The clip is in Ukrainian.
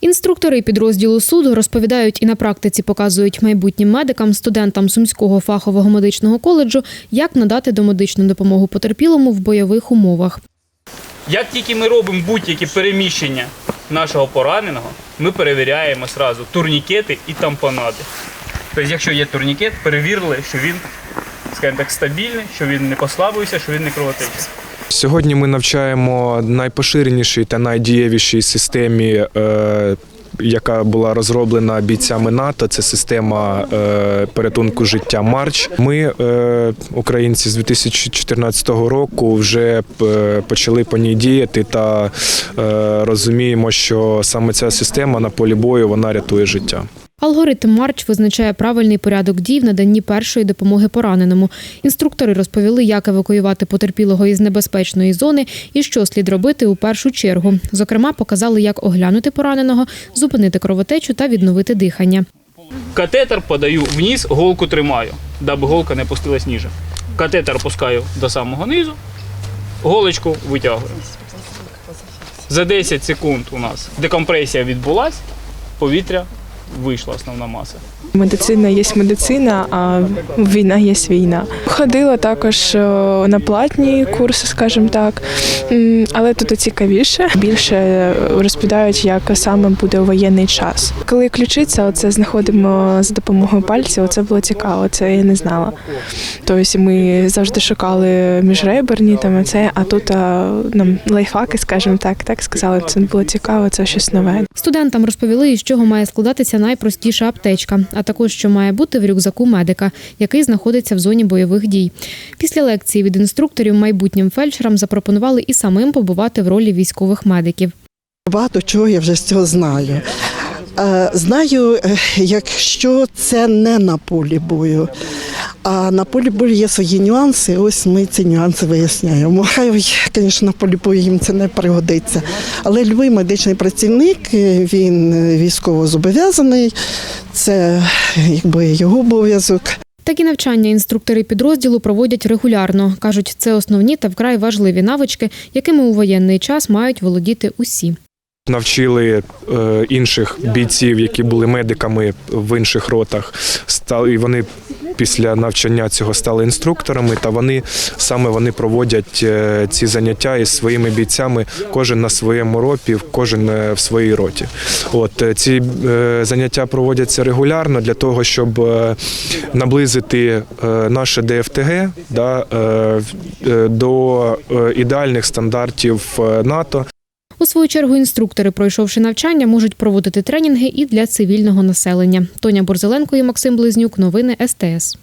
Інструктори підрозділу суду розповідають і на практиці показують майбутнім медикам, студентам Сумського фахового медичного коледжу, як надати домедичну допомогу потерпілому в бойових умовах. Як тільки ми робимо будь-які переміщення нашого пораненого, ми перевіряємо сразу турнікети і тампонади. Тобто, якщо є турнікет, перевірили, що він, скажімо так, стабільний, що він не послабився, що він не кровотече. Сьогодні ми навчаємо найпоширенішій та найдієвішій системі. Е, яка була розроблена бійцями НАТО, це система е, порятунку життя Марч. Ми, е, українці, з 2014 року вже е, почали по ній діяти та е, розуміємо, що саме ця система на полі бою вона рятує життя. Алгоритм Марч визначає правильний порядок дій в наданні першої допомоги пораненому. Інструктори розповіли, як евакуювати потерпілого із небезпечної зони і що слід робити у першу чергу. Зокрема, показали, як оглянути пораненого, зупинити кровотечу та відновити дихання. Катетер подаю вниз, голку тримаю, даби голка не пустилась ніже. Катетер опускаю до самого низу, голочку витягую. За 10 секунд у нас декомпресія відбулась, повітря вийшла основна маса. Медицина є медицина, а війна є війна. Ходила також е, на платні курси, скажімо так, але тут цікавіше. Більше розповідають, як саме буде воєнний час. Коли ключиця, оце знаходимо за допомогою пальців. Оце було цікаво. Це я не знала. Тобто ми завжди шукали міжреберні там це, а тут а, нам лайфхаки, скажімо так, так сказали. Це було цікаво, це щось нове. Студентам розповіли, із чого має складатися найпростіша аптечка, а також що має бути в рюкзаку медика, який знаходиться в зоні бойових дій. Після лекції від інструкторів майбутнім фельдшерам запропонували і самим побувати в ролі військових медиків. Багато чого я вже з цього знаю. Е, Знаю, е, якщо це не на полі бою, а на полі бою є свої нюанси, ось ми ці нюанси виясняємо. Хай, звісно, на полі бою їм це не пригодиться. Але будь-який медичний працівник, е, він військово зобов'язаний, це якби його обов'язок. Такі навчання інструктори підрозділу проводять регулярно. кажуть, це основні та вкрай важливі навички, якими у воєнний час мають володіти усі. Навчили е, інших бійців, які були медиками в інших ротах. І вони після навчання цього стали інструкторами. Та вони саме вони проводять е, ці заняття із своїми бійцями, кожен на своєму ропі, кожен е, в своїй роті. От ці заняття проводяться регулярно для того, щоб наблизити наше ДФТГ да, до ідеальних стандартів НАТО. Свою чергу інструктори, пройшовши навчання, можуть проводити тренінги і для цивільного населення. Тоня Борзеленко і Максим Близнюк. Новини СТС.